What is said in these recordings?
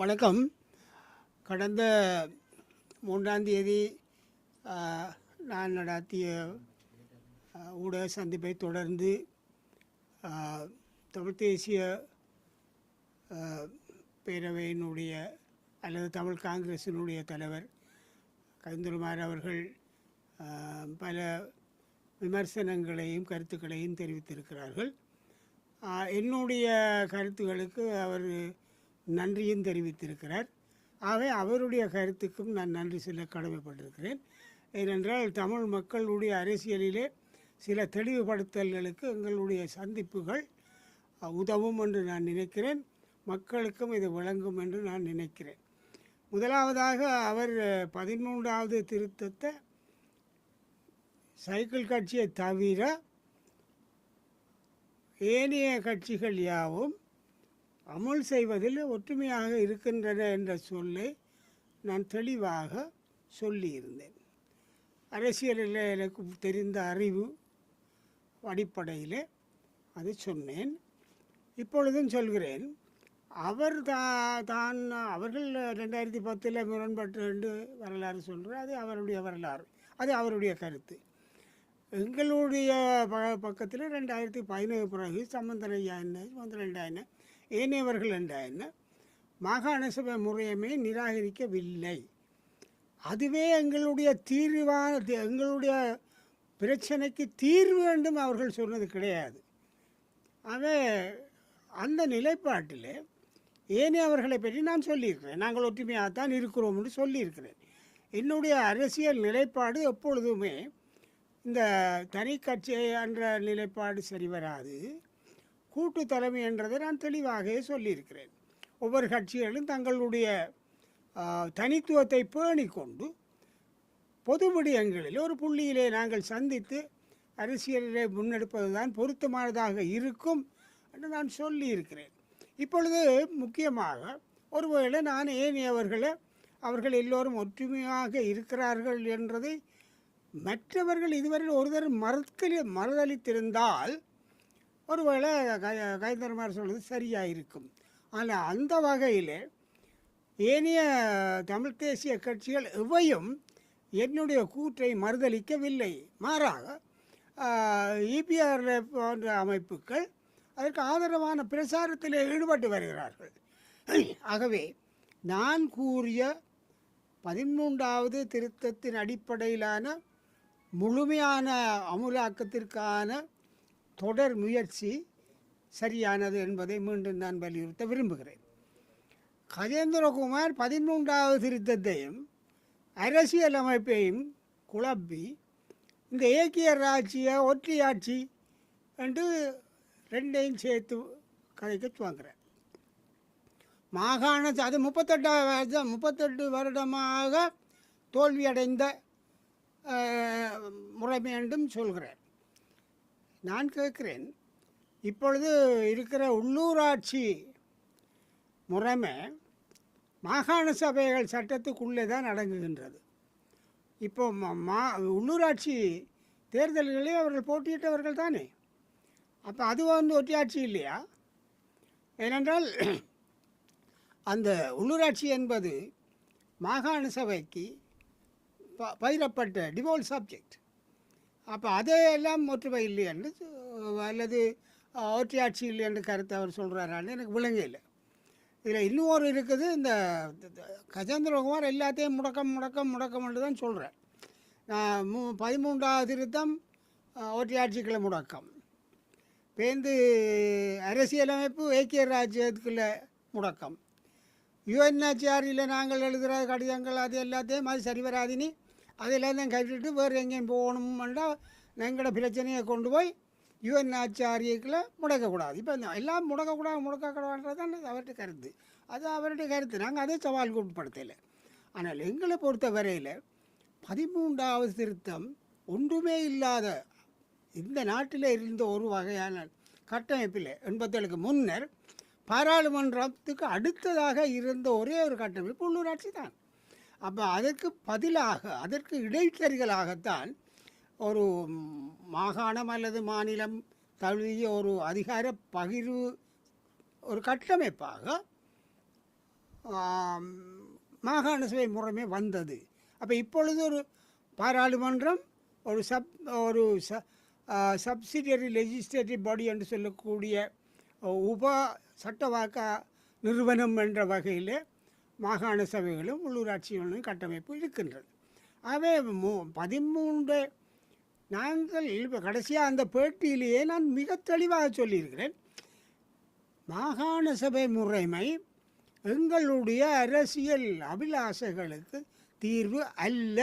வணக்கம். கடந்த மூன்றாம் தேதி நான் நடாத்திய ஊடக சந்திப்பை தொடர்ந்து தமிழ் தேசிய பேரவையினுடைய அல்லது தமிழ் காங்கிரசினுடைய தலைவர் கவிந்தருமார் அவர்கள் பல விமர்சனங்களையும் கருத்துக்களையும் தெரிவித்திருக்கிறார்கள். என்னுடைய கருத்துகளுக்கு அவர் நன்றியும் தெரிவித்திருக்கிறார். ஆகவே அவருடைய கருத்துக்கும் நான் நன்றி சொல்ல கடமைப்பட்டிருக்கிறேன். ஏனென்றால் தமிழ் மக்களுடைய அரசியலிலே சில தெளிவுபடுத்தல்களுக்கு எங்களுடைய சந்திப்புகள் உதவும் என்று நான் நினைக்கிறேன். மக்களுக்கும் இது விளங்கும் என்று நான் நினைக்கிறேன். முதலாவதாக அவர் பதிமூன்றாவது திருத்தத்தை சைக்கிள் கட்சியை தவிர ஏனைய கட்சிகள் யாவும் அமல் செய்வதில் ஒற்றுமையாக இருக்கின்றன என்ற சொல்லை நான் தெளிவாக சொல்லியிருந்தேன். அரசியலில் எனக்கு தெரிந்த அறிவு அடிப்படையில் அது சொன்னேன். இப்பொழுதும் சொல்கிறேன் அவர் தா தான் அவர்கள் ரெண்டாயிரத்தி பத்தில் முரண்பட்டு ரெண்டு வரலாறு சொல்கிறார் அது அவருடைய வரலாறு அது அவருடைய கருத்து. எங்களுடைய ப பக்கத்தில் ரெண்டாயிரத்தி பதினேழு பிறகு சம்பந்தன் ஐயா என்ன சம்பந்தன் என்ன ஏனையவர்கள் என்றால் என்ன? மாகாண சபை முறையமே நிராகரிக்கவில்லை. அதுவே எங்களுடைய தீர்வான தி- எங்களுடைய பிரச்சனைக்கு தீர்வு வேண்டும் அவர்கள் சொன்னது கிடையாது. ஆகவே அந்த நிலைப்பாட்டில் ஏனையவர்களை பற்றி நான் சொல்லியிருக்கிறேன். நாங்கள் ஒற்றுமையாக தான் இருக்கிறோம் என்று சொல்லியிருக்கிறேன். என்னுடைய அரசியல் நிலைப்பாடு எப்பொழுதுமே இந்த தனி கட்சி என்ற நிலைப்பாடு சரி வராது. கூட்டு தலைமை என்றதை நான் தெளிவாகவே சொல்லியிருக்கிறேன். ஒவ்வொரு கட்சிகளும் தங்களுடைய தனித்துவத்தை பேணிக்கொண்டு பொது விடயங்களில் ஒரு புள்ளியிலே நாங்கள் சந்தித்து அரசியலிலே முன்னெடுப்பது தான் பொருத்தமானதாக இருக்கும் என்று நான் சொல்லியிருக்கிறேன். இப்பொழுது முக்கியமாக ஒருவேளை நான் ஏன் அவர்களை அவர்கள் எல்லோரும் ஒற்றுமையாக இருக்கிறார்கள் என்றதை மற்றவர்கள் இதுவரை ஒருதர் மறுக்கலி மறுதளித்திருந்தால் ஒருவேளை கை கைந்தர்மார் சொல்வது சரியாக இருக்கும் ஆனால் அந்த வகையில் ஏனைய தமிழ் தேசிய கட்சிகள் எவையும் என்னுடைய கூற்றை மறுதளிக்கவில்லை. மாறாக இபிஆர் போன்ற அமைப்புகள் அதற்கு ஆதரவான பிரசாரத்தில் ஈடுபட்டு வருகிறார்கள். ஆகவே நான் கூறிய பதிமூன்றாவது திருத்தத்தின் அடிப்படையிலான முழுமையான அமுலாக்கத்திற்கான தொடர் முயற்சி சரியானது என்பதை மீண்டும் நான் வலியுறுத்த விரும்புகிறேன். கஜேந்திரகுமார் பதிமூன்றாவது திருத்தத்தையும் அரசியல் அமைப்பையும் குழப்பி இந்த ஏக்கிய ராட்சிய ஒற்றையாட்சி என்று ரெண்டையும் சேர்த்து கதைக்கு துவங்குறார். மாகாண அது முப்பத்தெட்டாவது வருஷம் முப்பத்தெட்டு வருடமாக தோல்வியடைந்த முறைமை என்றும் சொல்கிறார். நான் கேட்குறேன். இப்பொழுது இருக்கிற உள்ளூராட்சி முறைமை மாகாண சபைகள் சட்டத்துக்குள்ளே தான் அடங்குகின்றது. இப்போ ம- மா உள்ளூராட்சி தேர்தல்களே அவர்கள் போட்டியிட்டவர்கள் தானே. அப்போ அது வந்து ஒற்றையாட்சி இல்லையா? ஏனென்றால் அந்த உள்ளூராட்சி என்பது மாகாண சபைக்கு ப பயிரப்பட்ட டிவோல் சப்ஜெக்ட் அப்போ அதையெல்லாம் ஒற்றுமை இல்லை என்று அல்லது அஹ், ஒற்றையாட்சி இல்லை என்று கருத்து அவர் சொல்கிறாரான்னு எனக்கு விளங்கல இதில் இன்னொரு இருக்குது இந்த கஜேந்திரகுமார் எல்லாத்தையும் முடக்கம் முடக்கம் முடக்கம் என்று தான் சொல்கிறேன் நான் மூ பதிமூன்றாவது திருத்தம் அஹ், ஒற்றையாட்சிக்குள்ள முடக்கம். பேருந்து அரசியலமைப்பு ஐக்கிய ராஜ்யத்துக்குள்ள முடக்கம். யுஎன்ஹெச்ஆரில் நாங்கள் எழுதுகிற கடிதங்கள் அது எல்லாத்தையும் அது சரிவராதினி அதெல்லாம் தான் வேறு எங்கேயும் போகணும்னா எங்களோட பிரச்சனையை கொண்டு போய் யுஎன்ஹெச்ஆரிக்குள்ள முடக்கக்கூடாது. இப்போ இந்த எல்லாம் முடக்கக்கூடாது முடக்கக்கூடாதுன்றது தான் அவர்கிட்ட கருத்து. அது அவருடைய கருத்து. நாங்கள் அதை சவாலுக்கு உட்படுத்தலை ஆனால் எங்களை பொறுத்த வரையில் பதிமூன்றாவது திருத்தம் ஒன்றுமே இல்லாத இந்த நாட்டில் இருந்த ஒரு வகையான கட்டமைப்பில் எண்பத்தேழுக்கு முன்னர் பாராளுமன்றத்துக்கு அடுத்ததாக இருந்த ஒரே ஒரு கட்டமைப்பு உள்ளூராட்சி தான். அப்போ அதற்கு பதிலாக அதற்கு இடைத்தறிகளாகத்தான் ஒரு மாகாணம் அல்லது மாநிலம் தழுவிய ஒரு அதிகார பகிர்வு ஒரு கட்டமைப்பாக மாகாண சபை முறைமை வந்தது. அப்போ இப்பொழுது ஒரு பாராளுமன்றம் ஒரு சப் ஒரு ச சப்சிடியரி லெஜிஸ்லேட்டிவ் பாடி என்று சொல்லக்கூடிய உப சட்டவாக்க நிறுவனம் என்ற வகையில் மாகாண சபைகளும் உள்ளூராட்சிகளும் கட்டமைப்பு இருக்கின்றது. ஆகவே மூ பதிமூன்று நாங்கள் இப்போ கடைசியாக அந்த பேட்டியிலேயே நான் மிக தெளிவாக சொல்லியிருக்கிறேன். மாகாண சபை முறைமை எங்களுடைய அரசியல் அபிலாஷைகளுக்கு தீர்வு அல்ல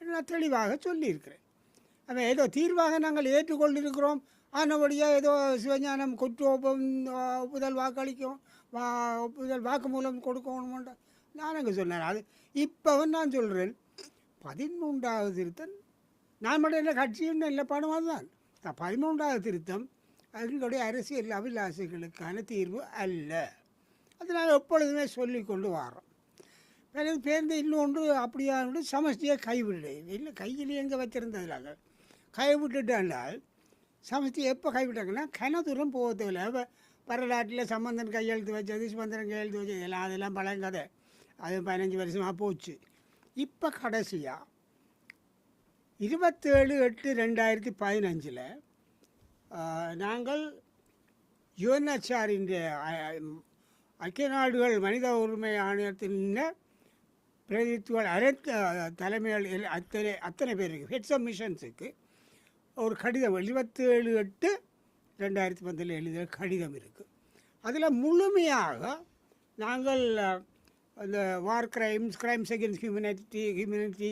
என்று நான் தெளிவாக சொல்லியிருக்கிறேன். அவன் ஏதோ தீர்வாக நாங்கள் ஏற்றுக்கொண்டிருக்கிறோம். ஆனபடியாக ஏதோ சிவஞானம் குற்றோபம் முதல் வாக்களிக்கும். வா ஒப்புதல் வாக்குமூலம் கொடுக்கணுமென்ற நான் அங்கே சொன்னேன். அது இப்போவும் நான் சொல்கிறேன் பதிமூன்றாவது திருத்தம் நான் மட்டும் இல்லை கட்சியும் இல்லை பணமாக தான். பதிமூன்றாவது திருத்தம் எங்களுடைய அரசியல் அபிலாசைகளுக்கான தீர்வு அல்ல. அது நாங்கள் எப்பொழுதுமே சொல்லி கொண்டு வரோம் பிறகு பேருந்து இன்னொன்று அப்படியானு சமஷ்டியை கைவிடு இல்லை கையில் எங்கே வச்சுருந்ததுலாங்க. கைவிட்டுட்டால் சமஷ்டியை எப்போ கைவிட்டாங்கன்னா கனதூரம் போகிறதில்ல வரலாற்றில் சம்பந்தன் கையெழுத்து வச்சது சுமந்திரன் கையெழுத்து வச்சது எல்லாம் அதெல்லாம் பழங்கதை அது பதினஞ்சு வருஷமாக போச்சு. இப்போ கடைசியாக இருபத்தேழு எட்டு ரெண்டாயிரத்தி பதினஞ்சில் நாங்கள் யுஎன்ஹெச்ஆரின் ஐக்கிய நாடுகள் மனித உரிமை ஆணையத்தின் பிரதித்துவ அனைத்து தலைமைகள் எல்- அத்தனை அத்தனை பேருக்கு ஹெட்ஸ் ஆஃப் மிஷன்ஸுக்கு ஒரு கடிதம் இருபத்தேழு எட்டு ரெண்டாயிரத்தி பத்தில் எழுதிய கடிதம் இருக்குது அதில் முழுமையாக நாங்கள் அந்த war crimes crimes against humanity humanity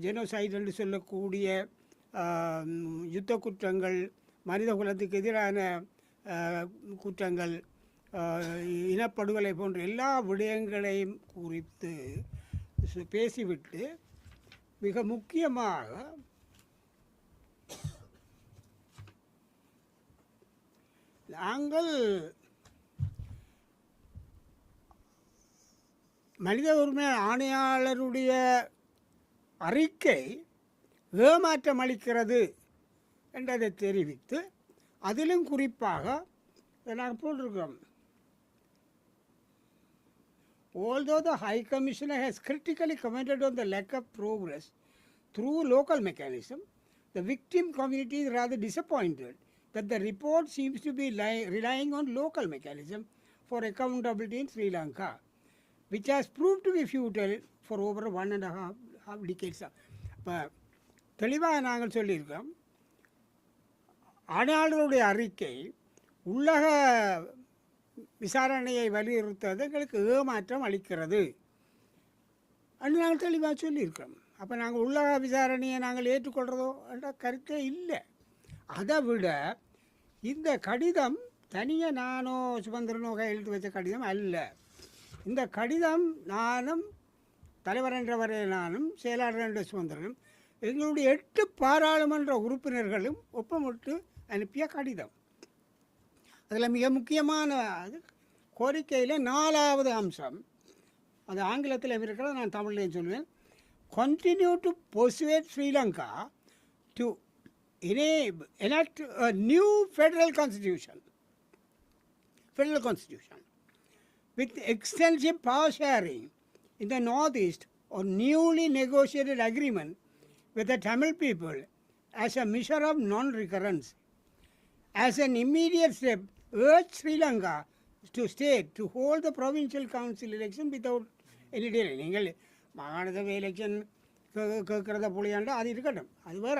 genocide என்று சொல்லக்கூடிய யுத்த குற்றங்கள் மனித குலத்துக்கு எதிரான குற்றங்கள் இனப்படுகொலை போன்ற எல்லா விடயங்களையும் குறித்து பேசிவிட்டு மிக முக்கியமாக நாங்கள் மனித உரிமை ஆணையாளருடைய அறிக்கை ஏமாற்றம் அளிக்கிறது என்றதை தெரிவித்து அதிலும் குறிப்பாக இதை நாங்கள் போட்டிருக்கிறோம் Although the High Commissioner has critically commented on the lack of progress through local mechanism, the victim community is rather disappointed that the report seems to be li- relying on local mechanism for accountability in Sri Lanka, which has proved to be futile for over one and a half, half decades. இப்போ தெளிவாக நாங்கள் சொல்லியிருக்கோம் ஆணையாளருடைய அறிக்கை உள்ளக விசாரணையை வலியுறுத்துவது எங்களுக்கு ஏமாற்றம் அளிக்கிறது என்று நாங்கள் தெளிவாக சொல்லியிருக்கோம் அப்போ நாங்கள் உள்ளக விசாரணையை நாங்கள் ஏற்றுக்கொள்கிறதோ என்ற கருத்தே இல்லை அதை விட இந்த கடிதம் தனியாக நானோ சுதந்திரனோ கையெழுத்து வச்ச கடிதம் அல்ல. இந்த கடிதம் நானும் தலைவர் என்றவரே நானும் செயலாளர் என்ற சுதந்திரனும் எங்களுடைய எட்டு பாராளுமன்ற உறுப்பினர்களும் ஒப்பமிட்டு அனுப்பிய கடிதம். அதில் மிக முக்கியமான அது கோரிக்கையில் நாலாவது அம்சம். அது ஆங்கிலத்தில் இருக்கிறத நான் தமிழ்லையும் சொல்லுவேன் கண்டினியூ டு பொசுவேட் ஸ்ரீலங்கா டு enact a new federal constitution federal constitution with extensive power sharing in the northeast or newly negotiated agreement with the Tamil people as a measure of non-recurrence as an immediate step, urge Sri Lanka to state to hold the provincial council election without any delay. நீங்கள் மாகாண சபை election கேட்குறத புளியாண்டா அது இருக்கட்டும் அது வேற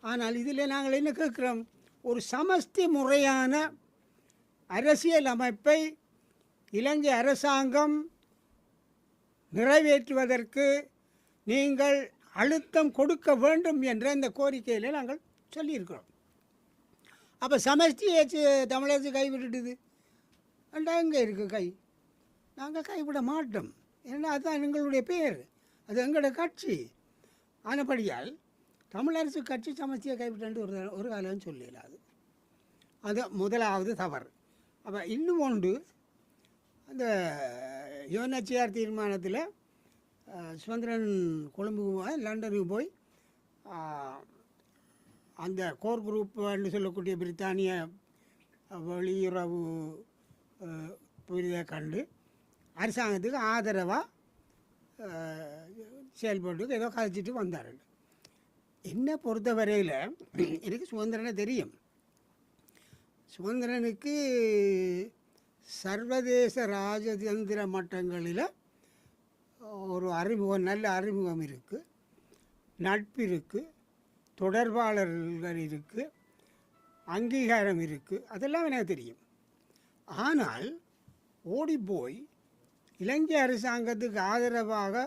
ஆனால் இதில் நாங்கள் என்ன கேட்குறோம்? ஒரு சமஸ்தி முறையான அரசியல் அமைப்பை இலங்கை அரசாங்கம் நிறைவேற்றுவதற்கு நீங்கள் அழுத்தம் கொடுக்க வேண்டும் என்ற இந்த கோரிக்கையில் நாங்கள் சொல்லியிருக்கிறோம். அப்போ சமஷ்டி ஏச்சு தமிழரசு கைவிட்டுடுது. அண்டா எங்கே இருக்குது கை? நாங்கள் கைவிட மாட்டோம். ஏன்னா அதுதான் எங்களுடைய பேர். அது எங்களோட கட்சி. ஆனபடியால் தமிழரசு கட்சி சமஸ்தியை கைவிட்டு ஒரு ஒரு காலம் சொல்லலாது அது. முதலாவது தவறு. அப்போ இன்னும் ஒன்று அந்த யோனச்சியார் தீர்மானத்தில் சுதந்திரன் கொழும்புக்கு லண்டனுக்கு போய் அந்த கோர் குரூப்னு சொல்லக்கூடிய பிரித்தானிய வெளியுறவு புரிதை கண்டு அரசாங்கத்துக்கு ஆதரவாக செயல்பட்டு ஏதோ கதைச்சிட்டு வந்தார்கள். என்னை பொறுத்தவரையில் எனக்கு சுதந்திரனை தெரியும். சுதந்திரனுக்கு சர்வதேச ராஜதந்திர மட்டங்களில் ஒரு அறிமுகம் நல்ல அறிமுகம் இருக்குது நட்பு இருக்குது தொடர்பாளர்கள் இருக்குது அங்கீகாரம் இருக்குது அதெல்லாம் எனக்கு தெரியும். ஆனால் ஓடிப்போய் இலங்கை அரசாங்கத்துக்கு ஆதரவாக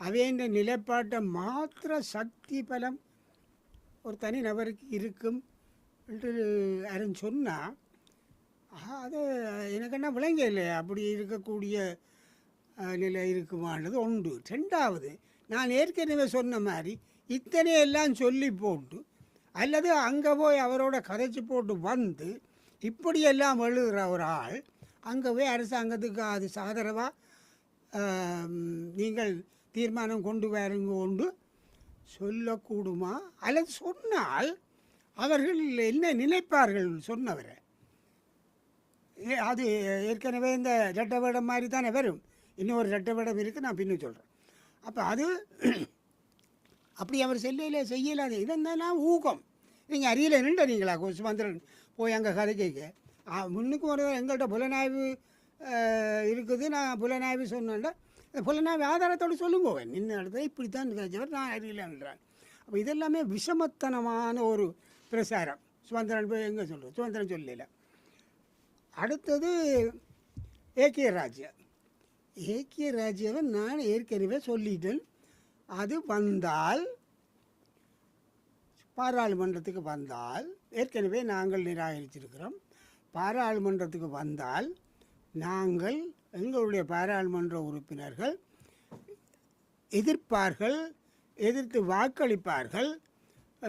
அவையின் நிலைப்பாட்டை மாத்திர சக்தி பலம் ஒரு தனி நபருக்கு இருக்கும் என்று அருண் சொன்னால் அது எனக்கு என்ன விளங்க இல்லை? அப்படி இருக்கக்கூடிய நிலை இருக்குமானது உண்டு. ரெண்டாவது நான் ஏற்கனவே சொன்ன மாதிரி இத்தனை எல்லாம் சொல்லி போட்டு அல்லது அங்கே போய் அவரோட கதைச்சி போட்டு வந்து இப்படியெல்லாம் எழுதுகிற ஒரு ஆள் அங்கே போய் அரசாங்கத்துக்கு அது சாதரவாக நீங்கள் தீர்மானம் கொண்டு வாருங்க கொண்டு சொல்லக்கூடுமா? அல்லது சொன்னால் அவர்கள் என்ன நினைப்பார்கள் சொன்னவரை. ஏ, அது ஏற்கனவே இந்த ரெட்டை வேடம் மாதிரி தானே வரும். இன்னொரு ரெட்டை வேடம் இருக்குது நான் பின்ன சொல்கிறேன் அப்போ அது அப்படி அவர் செல்லையில் செய்யலாது. இதெல்லாம் ஊக்கம் நீங்கள் அறியல நின்ற நீங்களா சுமந்திரன் போய் அங்கே கதை கேட்க. முன்னுக்கு ஒரு எங்கள்கிட்ட புலனாய்வு இருக்குது. நான் புலனாய்வு சொன்னேன்டா போல் நான் ஆதாரத்தோடு சொல்லுங்க. நின்று இடத்துல இப்படித்தான் கிடைச்சவர் நான் அறியலன்றான் அப்போ இதெல்லாமே விஷமத்தனமான ஒரு பிரசாரம். சுதந்திரன் போய் எங்கே சொல்கிறோம் சுதந்திரன் சொல்லல. அடுத்தது ஏக்கிய ராஜ்யம் ஏக்கிய ராஜ்யாவை நான் ஏற்கனவே சொல்லிட்டேன். அது வந்தால் பாராளுமன்றத்துக்கு வந்தால் ஏற்கனவே நாங்கள் நிராகரிச்சிருக்கிறோம். பாராளுமன்றத்துக்கு வந்தால் நாங்கள் எங்களுடைய பாராளுமன்ற உறுப்பினர்கள் எதிர்ப்பார்கள் எதிர்த்து வாக்களிப்பார்கள்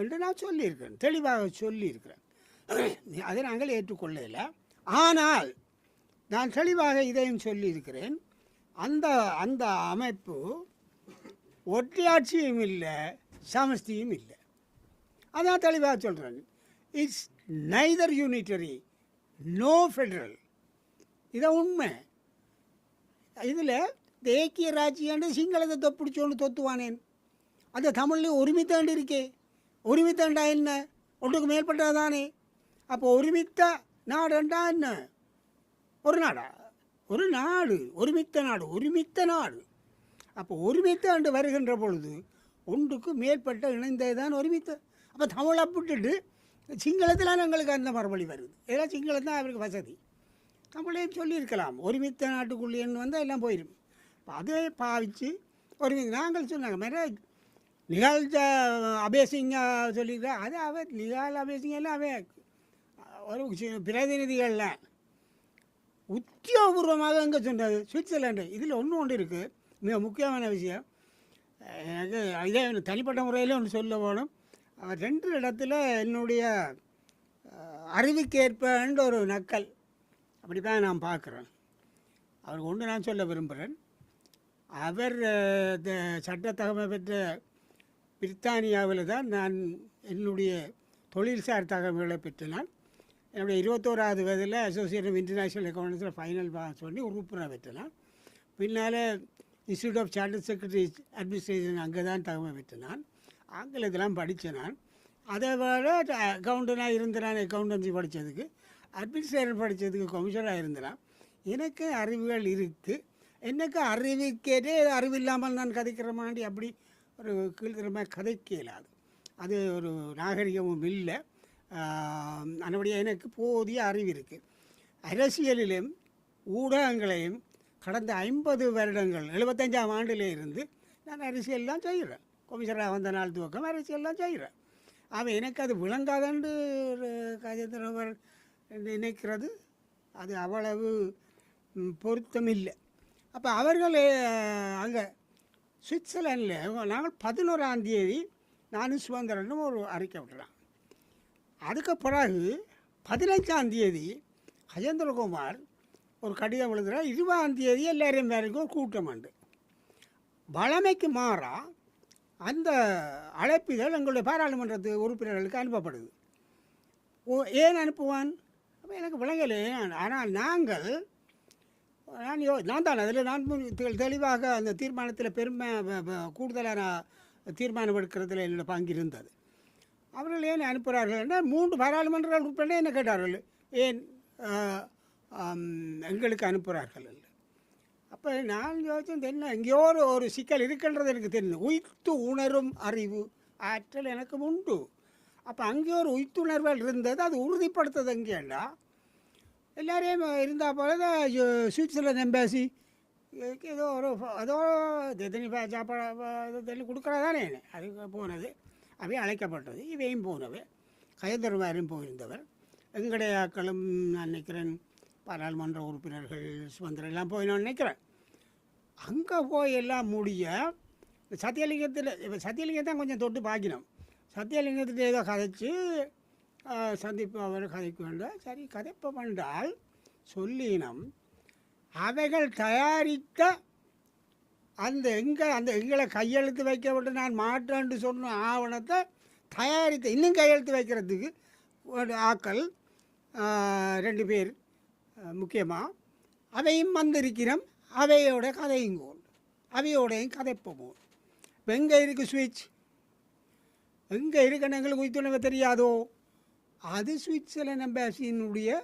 என்று நான் சொல்லியிருக்கிறேன் தெளிவாக சொல்லியிருக்கிறேன். அதை நாங்கள் ஏற்றுக்கொள்ளல. ஆனால் நான் தெளிவாக இதையும் சொல்லியிருக்கிறேன். அந்த அந்த அமைப்பு ஒற்றையாட்சியும் இல்லை சமஸ்தியும் இல்லை. அதான் தெளிவாக சொல்கிறேன் it's neither unitary no federal இதான் உண்மை. இதில் தேக்கிய ராஜ்யாண்டு சிங்களத்தை தொப்பிடிச்சோன்னு தொத்துவானேன். அந்த தமிழ்லேயும் ஒருமித்தாண்டு இருக்கே. ஒருமித்தாண்டா என்ன? ஒன்றுக்கு மேற்பட்டதானே அப்போ ஒருமித்த நாடுண்டா என்ன? ஒரு நாடா? ஒரு நாடு. ஒருமித்த நாடு. ஒருமித்த நாடு. அப்போ ஒருமித்த ஆண்டு வருகின்ற பொழுது ஒன்றுக்கு மேற்பட்ட இணைந்தது தான் ஒருமித்த. அப்போ தமிழை விட்டுட்டு சிங்களத்தில் எங்களுக்கு அந்த மறுபடி வருது. ஏன்னா சிங்களம் தான் அவருக்கு வசதி. தமிழையும் சொல்லியிருக்கலாம். ஒருமித்த நாட்டுக்குள்ளேன்னு வந்தால் எல்லாம் போயிடும் இப்போ அதை பாவித்து ஒரு நாங்கள் சொன்னாங்க மேலே நிகழ்ந்த அபேசிங்க சொல்லியிருக்கா அது அவ நிகால் அபேசிங்க எல்லாம் அவ ஒரு சி- பிரதிநிதிகள்லாம் உத்தியோகபூர்வமாக எங்கே சொன்னது சுவிட்சர்லாண்டு. இதில் ஒன்று ஒன்று இருக்குது மிக முக்கியமான விஷயம். எனக்கு இதே எனக்கு தனிப்பட்ட முறையில் ஒன்று சொல்ல போகணும் அவர் ரெண்டு இடத்துல என்னுடைய அஹ், அறிவுக்கேற்பன்ற ஒரு நக்கல். அப்படி தான் நான் பார்க்குறேன். அவர் ஒன்று நான் சொல்ல விரும்புகிறேன். அவர் இந்த சட்டத்தகமை பெற்ற பிரித்தானியாவில் தான் நான் என்னுடைய தொழில்சார் தகவல்களை பெற்று என்னுடைய இருபத்தோராவது வயதில் அசோசியேட் ஆஃப் இன்டர்நேஷ்னல் அக்கௌண்ட்ஸில் ஃபைனல் பாஸ் பண்ணி உறுப்பினர் பெற்றினான் பின்னால் institute of charter secretary administration அங்கே தான் தகவல் பெற்றினான் ஆங்கிலத்தெல்லாம் படித்தேன் நான். அதை விட அக்கௌண்டனாக இருந்த நான் அக்கௌண்டன்சி படித்ததுக்கு. அட்மினிஸ்ட்ரேஷன் படித்ததுக்கு கமிஷனராக இருந்தனா எனக்கு அறிவுகள் இருக்குது எனக்கு அறிவிக்கேட்டே அறிவு இல்லாமல் நான் கதைக்கிற மாதிரி அப்படி ஒரு கீழ்த்தரமாக கதைக்க இயலாது அது ஒரு நாகரிகமும் இல்லை. அதனுடைய எனக்கு போதிய அறிவு இருக்குது அரசியலிலும் ஊடகங்களையும் கடந்த ஐம்பது வருடங்கள் எழுபத்தஞ்சாம் ஆண்டிலே இருந்து நான் அரசியல்லாம் செய்கிறேன் கொமிஷனராக வந்த நாள் துவக்கம் அரசியல்லாம் செய்கிறேன் அவன் எனக்கு அது விளங்காதன்று கஜேந்திரவர் நினைக்கிறது. அது அவ்வளவு பொருத்தமில்லை அப்போ அவர்கள் அங்கே சுவிட்சர்லாண்டில் நாங்கள் பதினோராம் தேதி நானும் சுதந்திரனும் ஒரு அறிக்கை விட்டுறான் அதுக்கு பிறகு பதினஞ்சாம் தேதி அஜேந்திரகுமார் ஒரு கடிதம் எழுதுகிறார் இருபதாம் தேதி எல்லாரையும் வேலைக்கும் கூட்டம் உண்டு. வழமைக்கு மாறா அந்த அழைப்புகள் எங்களுடைய பாராளுமன்றத்து உறுப்பினர்களுக்கு அனுப்பப்படுது. ஓ ஏன் அனுப்புவான்? அப்போ எனக்கு விளங்கலை ஆனால் நாங்கள் நான் யோ நான் தான் அதில் நான் தெளிவாக அந்த தீர்மானத்தில் பெருமை கூடுதலான தீர்மானம் எடுக்கிறதுல என்னோட பங்கு இருந்தது. அவர்கள் ஏன் அனுப்புகிறார்கள் என்றால் மூன்று பாராளுமன்ற உறுப்பினர் என்ன கேட்டார்கள்? ஏன் எங்களுக்கு அனுப்புகிறார்கள் இல்லை அப்போ நான் யோசிச்சது என்ன எங்கேயோ ஒரு ஒரு சிக்கல் இருக்கின்றது எனக்கு தெரியும் உயிர்த்து உணரும் அறிவு ஆற்றல் எனக்கு உண்டு. அப்போ அங்கே ஒரு உய்த்துணர்வல் இருந்தது அது உறுதிப்படுத்தது எங்கேண்டா எல்லாரையும் இருந்தால் போல தான் சுவிட்சர்லாந்து எம்பேசி ஏதோ ஒரு ஏதோ எத்தனை சாப்பாடு தண்ணி கொடுக்குறதானே அதுக்கு போனது. அவை அழைக்கப்பட்டது இவையும் போனவை. கயதர்வாரும் போயிருந்தவர். எங்களுடைய ஆக்களும் நான் நினைக்கிறேன் பாராளுமன்ற உறுப்பினர்கள் சுதந்திரம் எல்லாம் போய் நான் நினைக்கிறேன். அங்கே போய் எல்லாம் முடிய சத்தியலிங்கத்தில் இப்போ சத்தியலிங்கம் தான் கொஞ்சம் தொட்டு பார்க்கணும் சத்தியலிங்கத்தில் ஏதோ கதைச்சு சந்திப்பு அவர் கதைக்க வேண்டாம் சரி கதைப்ப என்றால் சொல்லினம். அவைகள் தயாரித்த அந்த எங்கே அந்த எங்களை கையெழுத்து வைக்க நான் மாட்டேன்னு சொன்ன ஆவணத்தை தயாரித்த இன்னும் கையெழுத்து வைக்கிறதுக்கு ஒரு ஆக்கள் ரெண்டு பேர் முக்கியமாக அவையும் வந்திருக்கிறோம் அவையோட கதையும் கோல் அவையோடையும் கதைப்போம் இப்போ எங்கே இருக்குது சுவிட்ச் எங்கே இருக்குன்னு எங்களுக்கு உயிர்த்துணர்வு தெரியாதோ? அது சுவிட்சர்லாந்து எம்பாசியினுடைய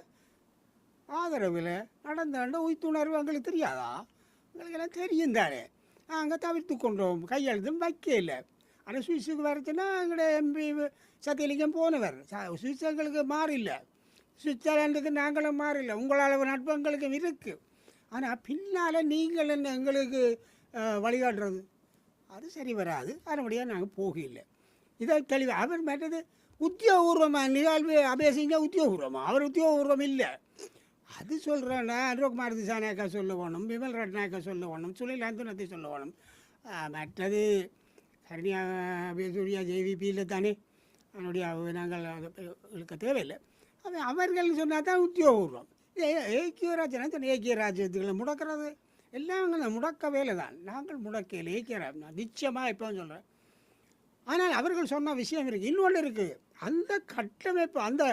ஆதரவில் நடந்தாண்ட உயிர்த்துணர்வு எங்களுக்கு தெரியாதா? எங்களுக்கு எல்லாம் தெரியும் தானே. நாங்கள் தவிர்த்து கொண்டோம் கையெழுத்தும் வைக்கல. ஆனால் சுவிட்சுக்கு வரச்சுன்னா எங்களோட எம்பி சத்தியலிங்கம் போனவர். ச- சுவிட்ச் எங்களுக்கு மாறில்லை. சுவிட்சர்லாண்டுக்கு நாங்களும் மாறில்லை. உங்களால் நட்பு எங்களுக்கு இருக்குது ஆனால் பின்னால் நீங்கள் என்ன எங்களுக்கு வழிகாட்டுறது? அது சரி வராது. அதனுடைய நாங்கள் போகல இதை தெளிவு. அவர் மற்றது உத்தியோகபூர்வமாக நிகழ்வு அபேசிங்க உத்தியோகபூர்வமாக அவர் உத்தியோகபூர்வம் இல்லை. அது சொல்கிறேன்னா அனுரகுமார் திசாநாயக்கா சொல்ல வேணும் விமல் ரட்நாயக்கா சொல்ல வேணும் சுனில் அந்துனத்தை சொல்ல வேணும். மற்றது கருணியா பேசுரியா ஜேவிபியில் தானே. அதனுடைய அவ- நாங்கள் அதை இழுக்க தேவையில்லை. அவன் அவர்கள் சொன்னால் தான் உத்தியோகபூர்வம். ஏ- ஏக்கிய சொன்ன ஏக்கிய ராஜ்யத்துக்களை முடக்கிறது. எல்லாம் முடக்க வேலை தான் நாங்கள் முடக்கையில் ஏக்கிய ராஜ்யம் நிச்சயமாக இப்போ சொல்கிறேன் ஆனால் அவர்கள் சொன்ன விஷயம் இருக்குது இன்னொன்று இருக்குது அந்த கட்டமைப்பு அந்த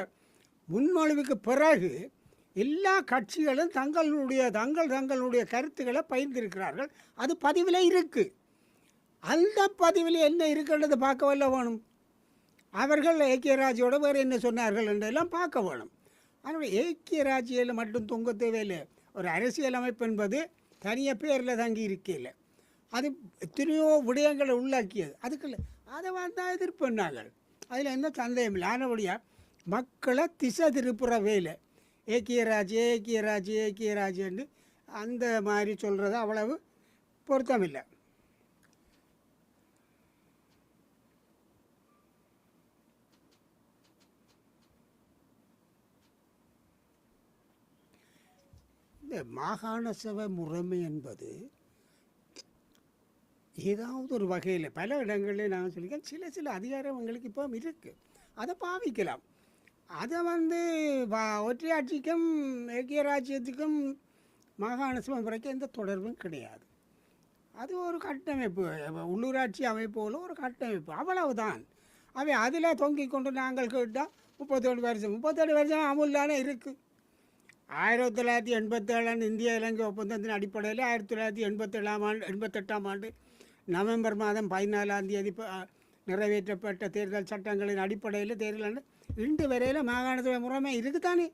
முன்மொழிவுக்கு பிறகு எல்லா கட்சிகளும் தங்களுடைய தங்கள் தங்களுடைய கருத்துக்களை பகிர்ந்திருக்கிறார்கள். அது பதிவில் இருக்குது அந்த பதிவில் என்ன இருக்குன்றது பார்க்க வல்ல வேணும். அவர்கள் ஏக்கிய ராஜ்யோட வேறு என்ன சொன்னார்கள் என்றெல்லாம் பார்க்க வேணும். அதனால் ஏக்கிய ராஜ்யில் மட்டும் தொங்க தேவையில்லை. ஒரு அரசியல் அமைப்பு என்பது தனியாக பேரில் தங்கி இருக்கையில். அது எத்தனையோ விடயங்களை உள்ளாக்கியது அதுக்குள்ள அதை வந்தால் எதிர்ப்புனாங்க அதில் எந்த சந்தேகம் இல்லை. ஆனபடியாக மக்களை திசை திருப்புற வேலை. ஏக்கிய ராஜ்ய ஏக்கிய ராஜ்ய ஏக்கிய ராஜ்யன்னு அந்த மாதிரி சொல்கிறது அவ்வளவு பொருத்தமில்லை இந்த மாகாண சபை முறைமை என்பது ஏதாவது ஒரு வகையில் பல இடங்களில் நான் சொல்லியிருக்கேன் சில சில அதிகாரம் எங்களுக்கு இப்போ இருக்குது அதை பாவிக்கலாம். அதை வந்து ஒற்றையாட்சிக்கும் ஐக்கிய ராஜ்யத்துக்கும் மாகாண சபை முறைக்கும் எந்த தொடர்பும் கிடையாது. அது ஒரு கட்டமைப்பு. உள்ளூராட்சி அமைப்போல ஒரு கட்டமைப்பு. அவ்வளவுதான். அவை அதில் தொங்கிக் கொண்டு நாங்கள் கேட்டால் முப்பத்தேழு வருஷம். முப்பத்தேழு வருஷம் அமுல்லான இருக்குது ஆயிரத்தி தொள்ளாயிரத்தி எண்பத்தேழாம் இந்திய இலங்கை ஒப்பந்தத்தின் அடிப்படையில் ஆயிரத்தி தொள்ளாயிரத்தி எண்பத்தேழாம் ஆண்டு எண்பத்தெட்டாம் ஆண்டு நவம்பர் மாதம் பதினாலாம் தேதி நிறைவேற்றப்பட்ட தேர்தல் சட்டங்களின் அடிப்படையில் தேர்தல் இன்று வரையில் மாகாண சபை முறைமை இருக்குதானே?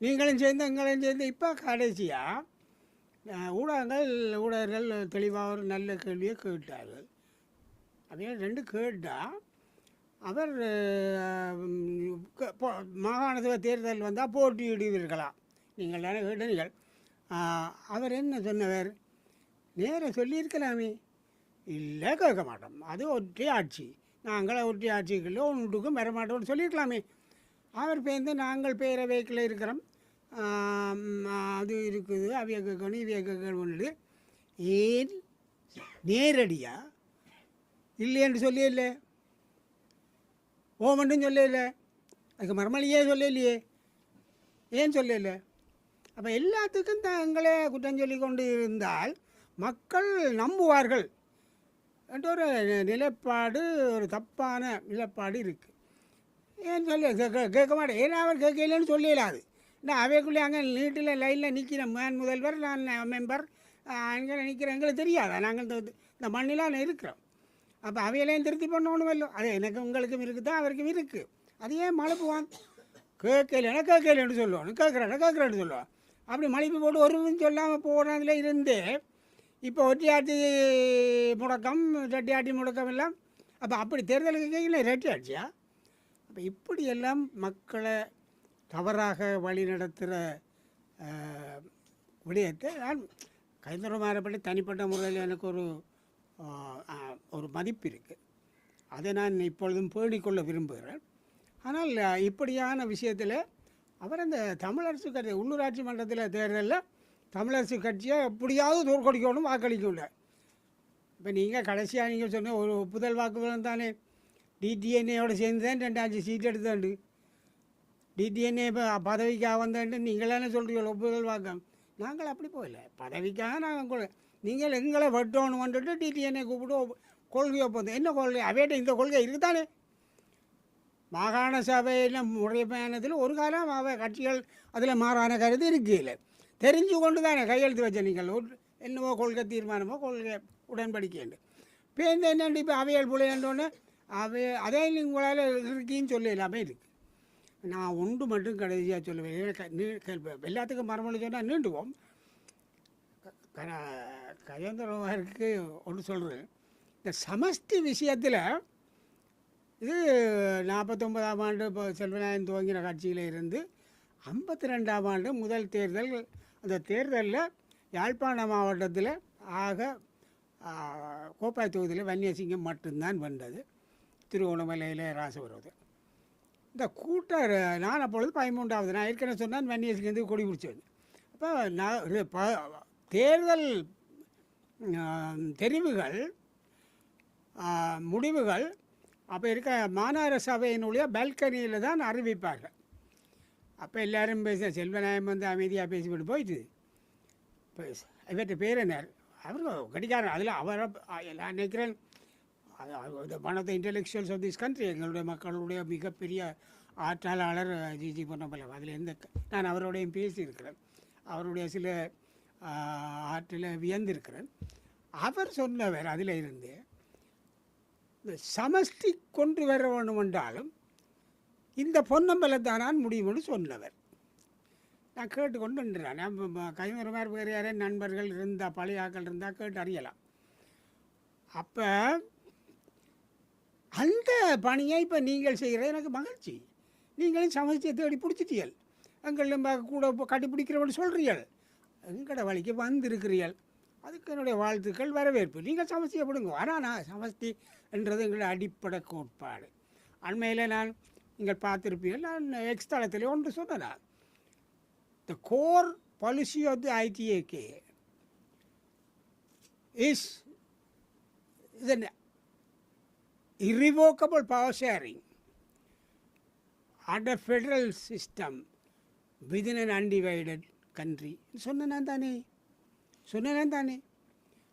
நீங்களும் சேர்ந்து எங்களும் சேர்ந்து இப்போ கடைசியாக ஊடகங்கள் ஊடகர்கள் தெளிவாக ஒரு நல்ல கேள்வியை கேட்டார்கள். அதே ரெண்டு கேட்டால் அவர் அஹ், மாகாண சபை தேர்தல் வந்தால் போட்டியிடுவீர்களா? நீங்கள் தானே கேட்டீர்கள். அவர் என்ன சொன்னவர்? நேராக சொல்லியிருக்கலாமே. இல்லை கேட்க மாட்டோம். அது ஒற்றை ஆட்சி. நாங்கள் ஒற்றை ஆட்சிக்குள்ளே ஒன்றுக்கும் வரமாட்டோம்னு சொல்லியிருக்கலாமே. அவர் பேர்ந்து நாங்கள் பேரவைக்கில் இருக்கிறோம். அது இருக்குது அவிய கேட்கணும் இவிய கேட்கணும்னு. ஏன்? நேரடியாக இல்லையென்று சொல்லியில்ல ஓமண்டும் சொல்லல அதுக்கு மரமளியே சொல்லலையே ஏன் சொல்லலை அப்போ எல்லாத்துக்கும் தங்களை குற்றம் சொல்லி கொண்டு இருந்தால் மக்கள் நம்புவார்கள். என்ற ஒரு நிலைப்பாடு ஒரு தப்பான நிலைப்பாடு இருக்குது ஏன் சொல்ல கே- கே- கேட்க மாட்டேன். ஏன்னா அவர் கேட்கலன்னு சொல்லலாது நான் அவைக்குள்ளே அங்கே நீட்டில் லைனில் நிற்கிறேன் மேன் முதல்வர் நான் மெம்பர் அங்கே நிற்கிறேன் எங்களுக்கு தெரியாதா? நாங்கள் இந்த இந்த மண்ணில் இருக்கிறோம். அப்போ அவையிலையும் திருத்தி பண்ணணும் இல்லை. அது எனக்கு உங்களுக்கும் இருக்குது தான் அவருக்கும் இருக்குது அது ஏன் மழுப்புவான் கேட்கலன்னா கேட்கலன்னு சொல்லுவான். கேட்குறேன்னா கேட்குறேன்னு சொல்லுவான். அப்படி மலைப்பு போட்டு ஒரு சொல்லாமல் போனதுல இருந்தே இப்போ ஒட்டியாட்டி முடக்கம் ரெட்டியாட்டி முடக்கம் எல்லாம் அப்போ அப்படி தேர்தலுக்கு கேட்கல ரெட்டியாட்சியா அப்போ இப்படியெல்லாம் மக்களை தவறாக வழி நடத்துகிற விடயத்தை நான் கைந்தரமாறப்படி தனிப்பட்ட முறையில் எனக்கு ஒரு ஒரு மதிப்பு இருக்குது அதை நான் இப்பொழுதும் பேணிக்கொள்ள விரும்புகிறேன். ஆனால் இப்படியான விஷயத்தில் அவர் அந்த தமிழரசு கட்சி உள்ளூராட்சி மன்றத்தில் தேர்தலில் தமிழரசு கட்சியை எப்படியாவது தோற்கடிக்கணும் வாக்களிக்கல இப்போ நீங்கள் கடைசியாக நீங்கள் சொன்ன ஒரு ஒப்புதல் வாக்குமூலம் தானே. டிடிஎன்ஏயோடு சேர்ந்து தான் ரெண்டாச்சு சீட் எடுத்தாண்டு டிடிஎன்ஏ இப்போ பதவிக்காக வந்தேன்ட்டு என்ன சொல்கிறீங்க ஒப்புதல் வாக்கம். நாங்கள் அப்படி போகல. பதவிக்காக நாங்கள் கொள்ள நீங்கள் எங்களை வெட்டணும் வந்துட்டு டிடிஎன்ஏ கூப்பிட்டு கொள்கையை கொள்கை ஒப்பந்தம். என்ன கொள்கை? அவையிட்ட இந்த கொள்கை இருக்குதானே? மாகாண சபையில் முறைமையானதில் ஒரு காலம் அவை கட்சிகள் அதில் மாறான கருத்து இல்லை தெரிஞ்சு கொண்டு தானே கையெழுத்து வச்ச நீங்கள்? ஒரு என்னவோ கொள்கை தீர்மானமோ கொள்கை உடன்படிக்கைண்டு இப்போ இந்த என்னண்டு இப்போ அவையல் புலையண்டோன்னு அவை அதே உங்களால் இருக்கின்னு எல்லாமே இருக்கு. நான் ஒன்று மட்டும் கடைசியாக சொல்லுவேன். எல்லாத்துக்கும் மரமொழி சொன்னால் நீண்டுவோம். கஜேந்திரமாருக்கு ஒன்று சொல்கிறேன் இந்த சமஷ்டி விஷயத்தில் இது நாற்பத்தொன்பதாம் ஆண்டு இப்போ செல்வநாயகன் துவங்கின கட்சியில் இருந்து ஐம்பத்தி ரெண்டாம் ஆண்டு முதல் தேர்தல் அந்த தேர்தலில் யாழ்ப்பாண மாவட்டத்தில் ஆக கோப்பாய் தொகுதியில் வன்னியசிங்கம் மட்டும்தான் வந்தது திருவோணமலையில் ராசபுரது இந்த கூட்ட நான் அப்பொழுது பதிமூன்றாவது நான் ஏற்கனவே சொன்னால் வன்னியசிங்கம் கொடி பிடிச்சது அப்போ நான் ப- தேர்தல் தெரிவுகள் முடிவுகள் அப்போ இருக்க மாநகர சபையினுடைய பால்கனியில் தான் அறிவிப்பார்கள். அப்போ எல்லாரும் பேச செல்வநாயம் வந்து அமைதியாக பேசிவிட்டு போயிட்டு. இப்போ இவர்கிட்ட பேர் என்ன? அவர் கடிகாரன். அதில் அவரை நான் நினைக்கிறேன் one of the intellectuals of this country எங்களுடைய மக்களுடைய மிகப்பெரிய ஆற்றலாளர் ஜிஜி பொன்னம்பலம். அதில் எந்த நான் அவரோடையும் பேசியிருக்கிறேன். அவருடைய சில ஆற்றில் வியந்திருக்கிறேன். அவர் சொன்னவர் அதில் இருந்து இந்த சமஷ்டி கொண்டு வர வேண்டும் என்றாலும் இந்த பொன்னம்பலத்தான் நான் முடியும்னு சொன்னவர். நான் கேட்டு கொண்டு நின்றேன் நான் வேறு யாரே நண்பர்கள் இருந்தால் பழைய ஆட்கள் இருந்தால் கேட்டு அறியலாம். அப்போ அந்த பணியை இப்போ நீங்கள் செய்கிற எனக்கு மகிழ்ச்சி. நீங்களும் சமஸ்டியை தேடி பிடிச்சிட்டீர்கள் எங்களும் கூட இப்போ கட்டிப்பிடிக்கிறவன் சொல்கிறீர்கள் எங்கட வழிக்கு வந்திருக்கிறீர்கள் அதுக்கு என்னுடைய வாழ்த்துக்கள் வரவேற்பு. நீங்கள் சமஸ்தியை பிடுங்க ஆனால் நான் சமஸ்தி என்றது எங்களுடைய அடிப்படை கோட்பாடு. அண்மையில் நான் நீங்கள் பார்த்துருப்பீர்கள். நான் எக்ஸ்தளத்தில் ஒன்று சொன்னேன் the core policy of the ITAK is இதன் irrevocable power sharing under federal system within an undivided country. சொன்ன நான் தானே. சொன்ன நான் தானே.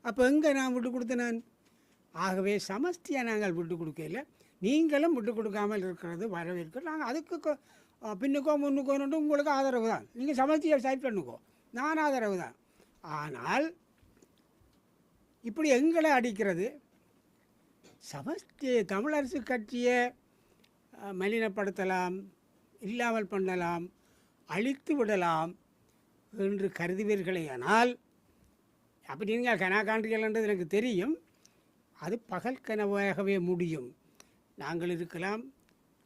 அப்போ எங்கே நான் விட்டு கொடுத்தேன் ஆகவே சமஸ்தியாக நாங்கள் விட்டு கொடுக்கல. நீங்களும் விட்டு கொடுக்காமல் இருக்கிறது வரவேற்க. நாங்கள் அதுக்கு பின்னுக்கோ முன்னுக்கோன்னு உங்களுக்கு ஆதரவு தான். நீங்கள் சமஸ்தியை சைட் பண்ணுக்கோ நான் ஆதரவு தான். ஆனால் இப்படி எங்களை அடிக்கிறது சமஸ்தி தமிழரசு கட்சியை மலினப்படுத்தலாம் இல்லாமல் பண்ணலாம் அழித்து விடலாம் என்று கருதுவீர்களேயானால் அப்படி நீங்கள் கனா காண்றீர்கள்ன்றது எனக்கு தெரியும். அது பகல் கனவாகவே முடியும். நாங்கள் இருக்கலாம்.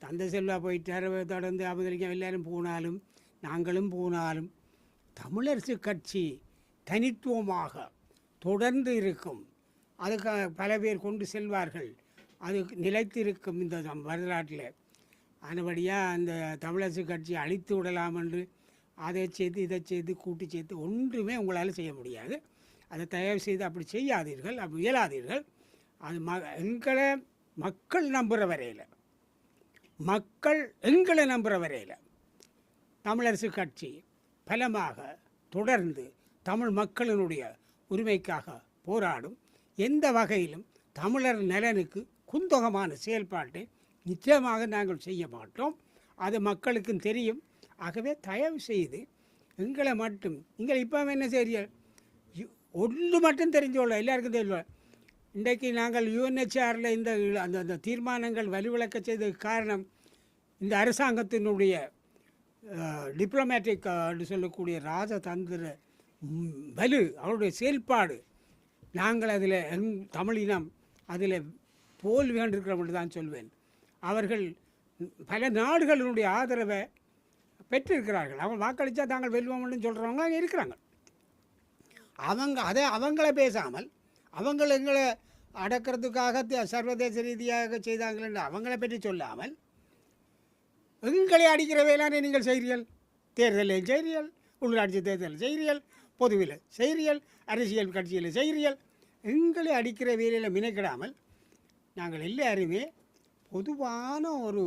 தந்த செல்வா போயிட்டார் தொடர்ந்து அவதரிக்கும் எல்லாரும் போனாலும் நாங்களும் போனாலும் தமிழரசு கட்சி தனித்துவமாக தொடர்ந்து இருக்கும். அதுக்காக பல பேர் கொண்டு செல்வார்கள். அது நிலைத்திருக்கும் இந்த வரலாற்றில். அதுபடியாக அந்த தமிழரசு கட்சி அழித்து விடலாம் என்று அதை சேர்த்து இதை சேர்த்து கூட்டி சேர்த்து ஒன்றுமே உங்களால் செய்ய முடியாது. அதை தயவு செய்து அப்படி செய்யாதீர்கள் அப்படி இயலாதீர்கள். அது ம எங்களை மக்கள் நம்புகிற வரையில். மக்கள் எங்களை நம்புகிற வரையில். தமிழரசு கட்சி பலமாக தொடர்ந்து தமிழ் மக்களினுடைய உரிமைக்காக போராடும். எந்த வகையிலும் தமிழர் நலனுக்கு குந்தகமான செயல்பாட்டை நிச்சயமாக நாங்கள் செய்ய மாட்டோம். அது மக்களுக்கும் தெரியும். ஆகவே தயவு செய்து எங்களை மட்டும் நீங்கள் இப்போ என்ன செய்ய ஒன்று மட்டும் தெரிஞ்சோள? எல்லாருக்கும் தெரிஞ்சோள? இன்றைக்கு நாங்கள் யுஎன்ஹெச்ஆரில் இந்த அந்த அந்த தீர்மானங்கள் வலுவிளக்க செய்ததுக்கு காரணம் இந்த அரசாங்கத்தினுடைய டிப்ளமேட்டிக் சொல்லக்கூடிய ராஜதந்திர வலு அவருடைய செயல்பாடு. நாங்கள் அதில் எங் தமிழினம் அதில் போல் வேண்டிருக்கிறோம் என்று தான் சொல்வேன். அவர்கள் பல நாடுகளினுடைய ஆதரவை பெற்றிருக்கிறார்கள். அவங்க வாக்களித்தா தாங்கள் வெல்வோம்னு சொல்கிறவங்க அங்கே இருக்கிறாங்க. அவங்க அதை அவங்கள பேசாமல் அவங்கள எங்களை அடக்கிறதுக்காக சர்வதேச ரீதியாக செய்தாங்கள் அவங்கள பற்றி சொல்லாமல் எங்களை அடிக்கிற நீங்கள் செய்கிறீர்கள். தேர்தலில் செய்கிறீர்கள் உள்ளாட்சி தேர்தலில் செய்கிறீர்கள் பொதுவில் செய்கிறீர்கள் அரசியல் கட்சியில் செய்கிறீர்கள். எங்களை அடிக்கிற வேலையில் மினைக்கிடாமல் நாங்கள் எல்லாருமே பொதுவான ஒரு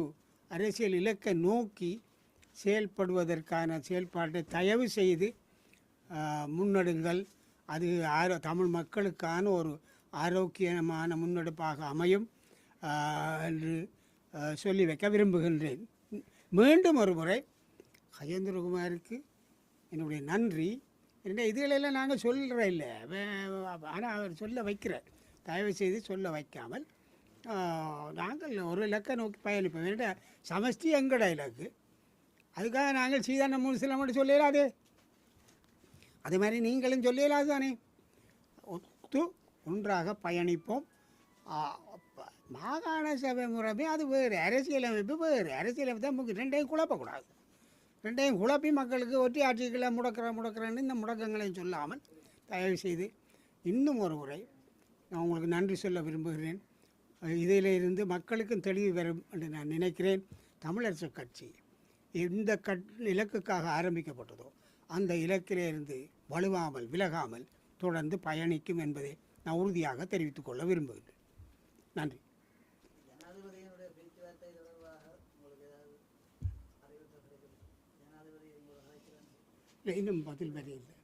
அரசியல் இலக்கை நோக்கி செயல்படுவதற்கான செயல்பாட்டை தயவு செய்து முன்னெடுங்கள். அது ஆரோ தமிழ் மக்களுக்கான ஒரு ஆரோக்கியமான முன்னெடுப்பாக அமையும் என்று சொல்லி வைக்க விரும்புகின்றேன். மீண்டும் ஒரு முறை கஜேந்திரகுமாருக்கு என்னுடைய நன்றி. என்ன இதுகளெல்லாம் நாங்கள் சொல்கிற இல்லை. ஆனால் அவர் சொல்ல வைக்கிறார். தயவு செய்து சொல்ல வைக்காமல் நாங்கள் ஒரு இலக்கை நோக்கி பயணிப்போம். ஏன்னா சமஷ்டி எங்கட இலக்கு? அதுக்காக நாங்கள் சீதான முஸ்லிம் மட்டும் சொல்லிடாதே அதே மாதிரி நீங்களும் சொல்லிடலாது தானே ஒத்து ஒன்றாக பயணிப்போம். மாகாண சபை முறைமை அது வேறு. அரசியலமைப்பு வேறு. அரசியலமைப்பு தான் முக்கியம். ரெண்டையும் குழப்பக்கூடாது. ரெண்டையும் குழப்பி மக்களுக்கு ஒற்றி ஆட்சிகளை முடக்கிற முடக்கிறேன்னு இந்த முடக்கங்களையும் சொல்லாமல் தயவு செய்து இன்னும் ஒரு முறை நான் உங்களுக்கு நன்றி சொல்ல விரும்புகிறேன். இதில் இருந்து மக்களுக்கும் தெளிவு வரும் என்று நான் நினைக்கிறேன். தமிழரசு கட்சி எந்த கட் இலக்குக்காக ஆரம்பிக்கப்பட்டதோ அந்த இலக்கிலிருந்து வலுவாமல் விலகாமல் தொடர்ந்து பயணிக்கும் என்பதை நான் உறுதியாக தெரிவித்துக் கொள்ள விரும்புகிறேன் நன்றி. இன்னும் பதில் வரையில்லை.